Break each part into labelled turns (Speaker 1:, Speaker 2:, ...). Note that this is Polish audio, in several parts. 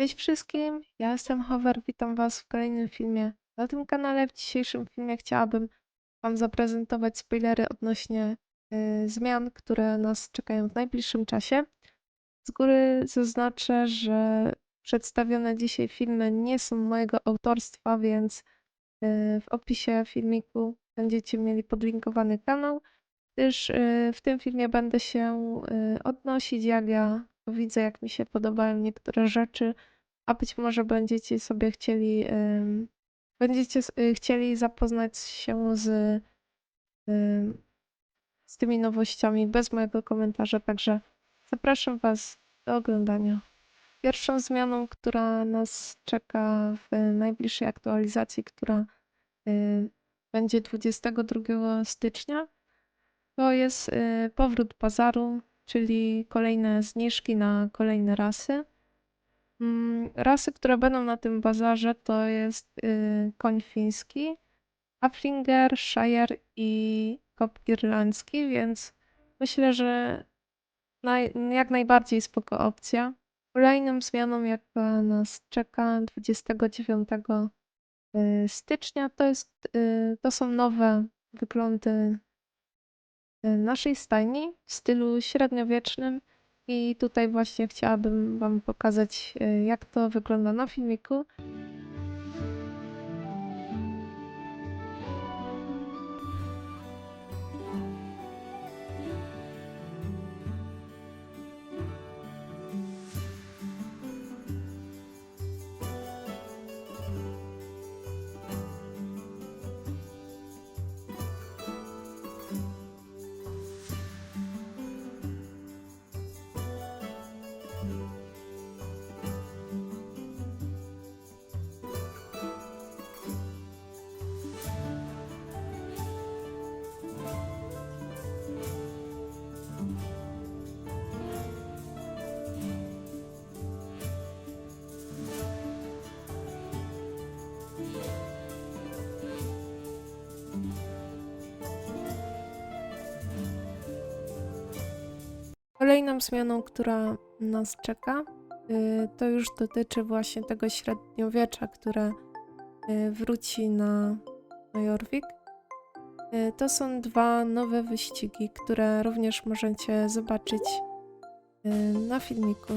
Speaker 1: Cześć wszystkim, ja jestem Hover, witam Was w kolejnym filmie na tym kanale. W dzisiejszym filmie chciałabym Wam zaprezentować spoilery odnośnie y, zmian, które nas czekają w najbliższym czasie. Z góry zaznaczę, że przedstawione dzisiaj filmy nie są mojego autorstwa, więc y, w opisie filmiku będziecie mieli podlinkowany kanał, gdyż y, w tym filmie będę się y, odnosić, jak ja widzę, jak mi się podobają niektóre rzeczy, a być może będziecie sobie chcieli, będziecie y, chcieli zapoznać się z, z tymi nowościami bez mojego komentarza, także zapraszam Was do oglądania. Pierwszą zmianą, która nas czeka w najbliższej aktualizacji, która y, będzie 22 stycznia, to jest y, powrót bazaru, czyli kolejne zniżki na kolejne rasy. Mm, Rasy, które będą na tym bazarze, to jest y, koń fiński, Haflinger, Shire i kop irlandzki, więc myślę, że jak najbardziej spoko opcja. Kolejną zmianą, jaka nas czeka 29 y, stycznia, to, jest, y, to są nowe wyglądy naszej stajni w stylu średniowiecznym. I tutaj właśnie chciałabym Wam pokazać, y, jak to wygląda na filmiku. Kolejną zmianą, która nas czeka, y, to już dotyczy właśnie tego średniowiecza, które y, wróci na, Jorvik. Y, To są dwa nowe wyścigi, które również możecie zobaczyć na filmiku.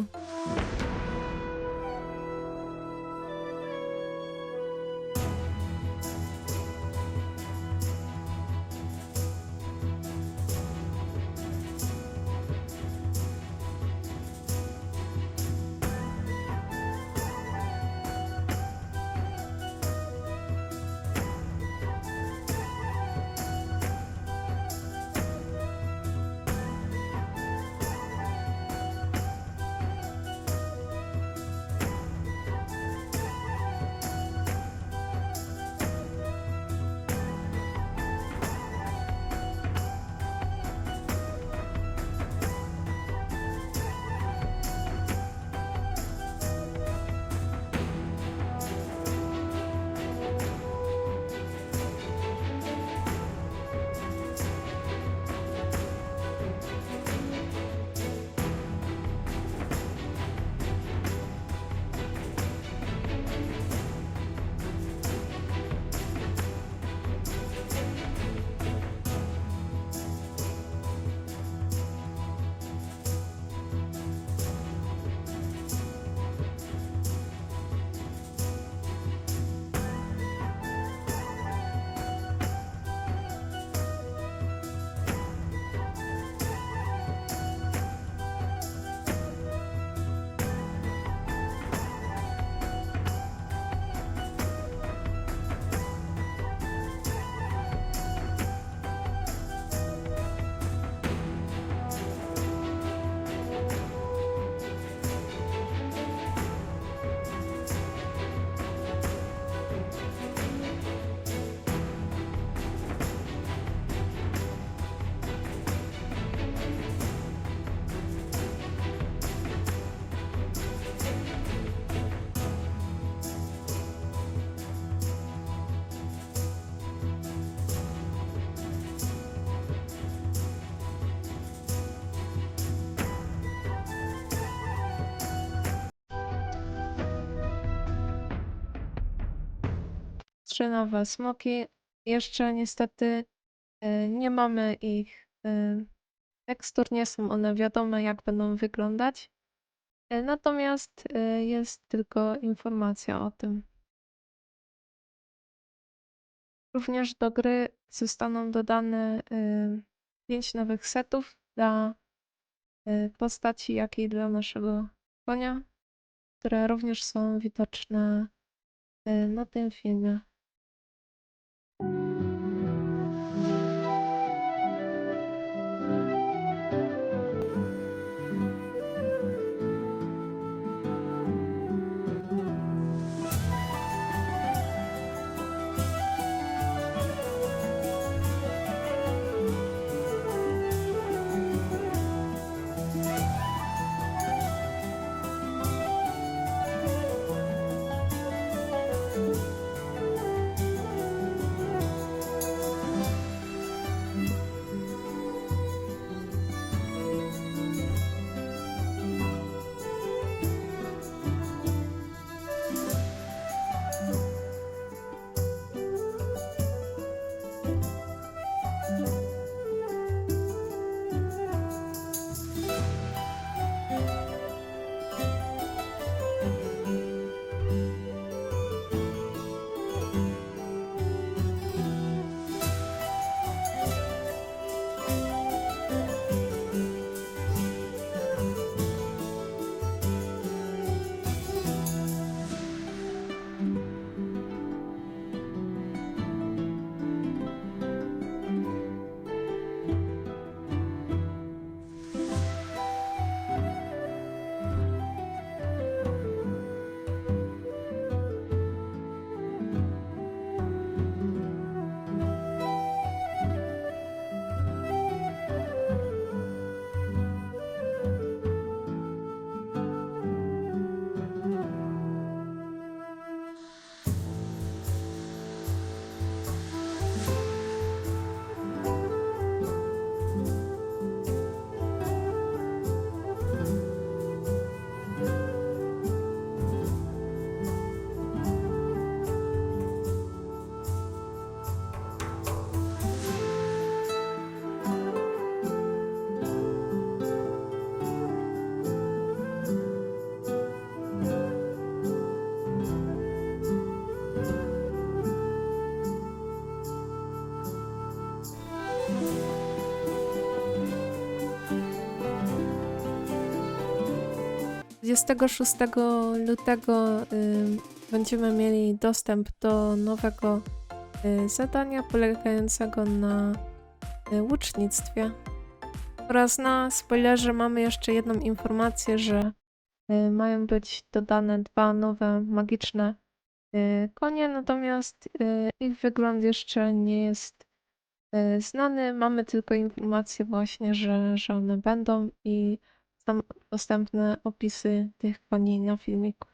Speaker 1: Trzy nowe smoki. Jeszcze niestety y, nie mamy ich y, tekstur, nie są one wiadome, jak będą wyglądać. Y, Natomiast jest tylko informacja o tym. Również do gry zostaną dodane 5 nowych setów dla postaci, jak i dla naszego konia, które również są widoczne na tym filmie. Dwudziestego szóstego lutego y, będziemy mieli dostęp do nowego y, zadania polegającego na y, łucznictwie. Oraz na spoilerze mamy jeszcze jedną informację, że mają być dodane dwa nowe magiczne konie, natomiast ich wygląd jeszcze nie jest znany. Mamy tylko informację właśnie, że, że one będą i są dostępne opisy tych koni na filmiku.